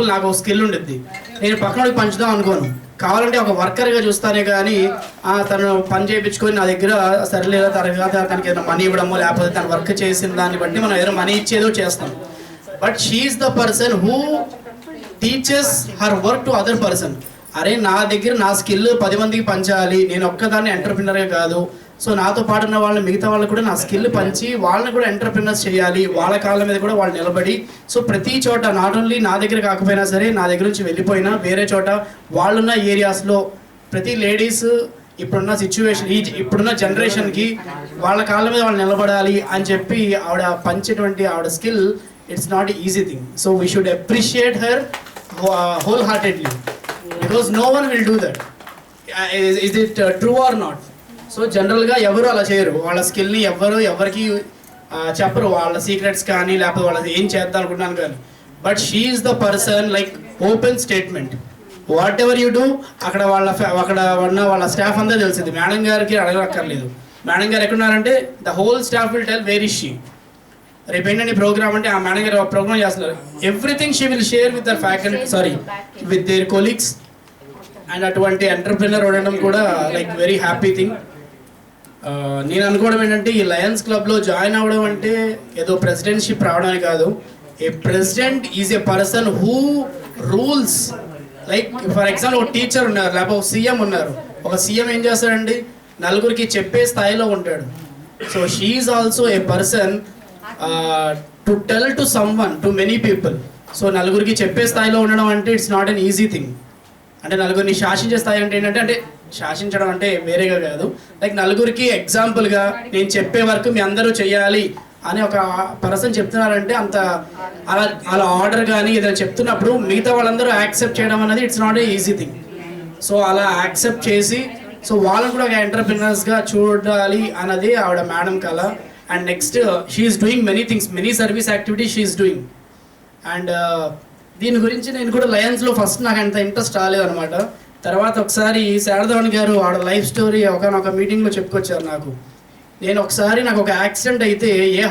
Example నాకు ఒక skill ఉండిద్ది. నేను పక్కనోడికి పంచుదాం అనుకోను. కావాలంటే ఒక వర్కర్గా చూస్తానే కానీ తను పని చేయించుకొని నా దగ్గర సరిలేదా తర్వాత తనకి ఏదైనా మనీ ఇవ్వడమో లేకపోతే తను వర్క్ చేసిన దాన్ని బట్టి మనం ఏదైనా మనీ ఇచ్చేదో చేస్తాం. But she's the person who teachers her work to other person అరే నా దగ్గర నా స్కిల్ పది మందికి పంచాలి. నేను ఒక్కదాన్ని ఎంటర్ప్రినరే కాదు. సో నాతో పాటు ఉన్న వాళ్ళని మిగతా వాళ్ళు కూడా నా స్కిల్ పంచి వాళ్ళని కూడా ఎంటర్ప్రినర్స్ చేయాలి. వాళ్ళ కాళ్ళ మీద కూడా వాళ్ళు నిలబడి సో ప్రతి చోట నాట్ ఓన్లీ నా దగ్గర కాకపోయినా సరే నా దగ్గర నుంచి వెళ్ళిపోయినా వేరే చోట వాళ్ళున్న ఏరియాస్లో ప్రతి లేడీస్ ఇప్పుడున్న సిచ్యువేషన్ ఈ ఇప్పుడున్న జనరేషన్కి వాళ్ళ కాళ్ళ మీద వాళ్ళు నిలబడాలి అని చెప్పి ఆవిడ పంచేటువంటి ఆవిడ skill it's not easy thing so we should appreciate her wholeheartedly because no one will do that is it true or not so జనరల్గా ఎవరు అలా చేయరు. వాళ్ళ స్కిల్ని ఎవరు ఎవరికి చెప్పరు. వాళ్ళ సీక్రెట్స్ కానీ లేకపోతే వాళ్ళది ఏం చేద్దాం అనుకుంటున్నాను కానీ. But she's the person like open statement whatever you do అక్కడ వాళ్ళ అక్కడ ఉన్న వాళ్ళ స్టాఫ్ అంతా తెలిసింది. మేడం గారికి అడగక్కర్లేదు. మేడం గారు ఎక్కడున్నారంటే the whole staff will tell where she రేపు ఏంటంటే ప్రోగ్రామ్ అంటే ఆ మేడం గారు ప్రోగ్రామ్ చేస్తున్నారు. Everything she will share with their faculty sorry with their colleagues and అటువంటి ఎంటర్ప్రినర్ ఉండడం కూడా లైక్ వెరీ హ్యాపీ థింగ్ నేను అనుకోవడం ఏంటంటే ఈ లయన్స్ క్లబ్లో జాయిన్ అవ్వడం అంటే ఏదో ప్రెసిడెంట్షిప్ రావడమే కాదు. A president is a person who rules like for example ఒక టీచర్ ఉన్నారు లేకపోతే ఒక సీఎం ఉన్నారు. ఒక సీఎం ఏం చేస్తాడండి? నలుగురికి చెప్పే స్థాయిలో ఉంటాడు. So she also a person to tell to someone to many people so నలుగురికి చెప్పే స్థాయిలో ఉండడం అంటే it's not an easy thing అంటే నలుగురిని శాసించే స్థాయి అంటే ఏంటంటే అంటే శాసించడం అంటే వేరేగా కాదు. లైక్ నలుగురికి ఎగ్జాంపుల్గా నేను చెప్పే వరకు మీ అందరూ చేయాలి అని ఒక పర్సన్ చెప్తున్నారంటే అంత అలా అలా ఆర్డర్ కానీ ఏదైనా చెప్తున్నప్పుడు మిగతా వాళ్ళందరూ యాక్సెప్ట్ చేయడం అనేది it's not a easy thing so అలా యాక్సెప్ట్ చేసి సో వాళ్ళని కూడా ఒక ఎంటర్ప్రినర్స్గా చూడాలి అన్నది ఆవిడ మేడం కల and next she's doing many things many service activities she's doing and దీని గురించి నేను కూడా లయన్స్లో ఫస్ట్ నాకు అంత ఇంట్రెస్ట్ రాలేదనమాట తర్వాత ఒకసారి శారదవన్ గారు వాడ లైఫ్ స్టోరీ ఒకనొక మీటింగ్లో చెప్పుకొచ్చారు నాకు. నేను ఒకసారి నాకు ఒక యాక్సిడెంట్ అయితే ఏ